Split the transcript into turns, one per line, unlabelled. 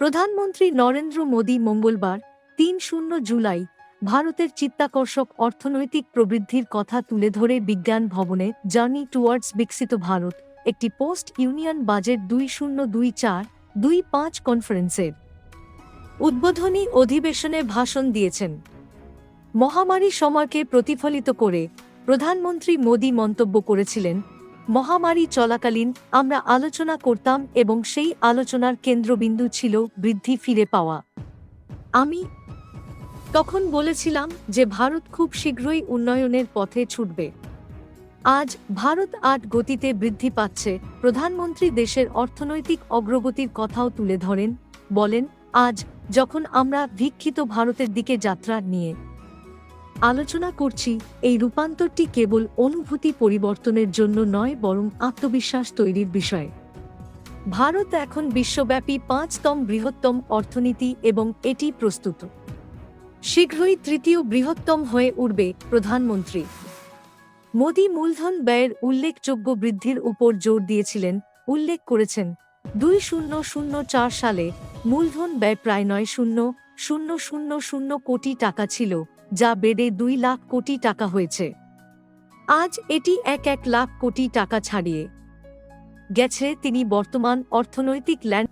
প্রধানমন্ত্রী নরেন্দ্র মোদী মঙ্গলবার, তিন শূন্য জুলাই, ভারতের চিত্তাকর্ষক অর্থনৈতিক প্রবৃদ্ধির কথা তুলে ধরে বিজ্ঞান ভবনে জার্নি টুয়ার্ডস বিকশিত ভারত, একটি পোস্ট ইউনিয়ন বাজেট দুই শূন্য দুই চার, দুই পাঁচ কনফারেন্সের উদ্বোধনী অধিবেশনে ভাষণ দিয়েছেন। মহামারী সময়কে প্রতিফলিত করে প্রধানমন্ত্রী মোদী মন্তব্য করেছিলেন মহামারী চলাকালীন আমরা আলোচনা করতাম এবং সেই আলোচনার কেন্দ্রবিন্দু ছিল বৃদ্ধি ফিরে পাওয়া। আমি তখন বলেছিলাম যে ভারত খুব শীঘ্রই উন্নয়নের পথে ছুটবে। আজ ভারত আট গতিতে বৃদ্ধি পাচ্ছে, প্রধানমন্ত্রী দেশের অর্থনৈতিক অগ্রগতির কথাও তুলে ধরেন, বলেন, আজ যখন আমরা ভিক্ষিত ভারতের দিকে যাত্রা নিয়ে আলোচনা করছি, এই রূপান্তরটি কেবল অনুভূতি পরিবর্তনের জন্য নয়, বরং আত্মবিশ্বাস তৈরির বিষয়। ভারত এখন বিশ্বব্যাপী পাঁচতম বৃহত্তম অর্থনীতি এবং এটি প্রস্তুত। শীঘ্রই তৃতীয় বৃহত্তম হয়ে উঠবে প্রধানমন্ত্রী। মোদী মূলধন ব্যয়ের উল্লেখযোগ্য বৃদ্ধির উপর জোর দিয়েছিলেন, উল্লেখ করেছেন। দুই শূন্য শূন্য চার সালে মূলধন ব্যয় প্রায় নয় শূন্য শূন্য শূন্য শূন্য কোটি টাকা ছিল, যা বেড়ে দুই লাখ কোটি টাকা হয়েছে। আজ এটি এক এক লাখ কোটি টাকা ছাড়িয়ে গেছে, তিনি বর্তমান অর্থনৈতিক ল্যান্ড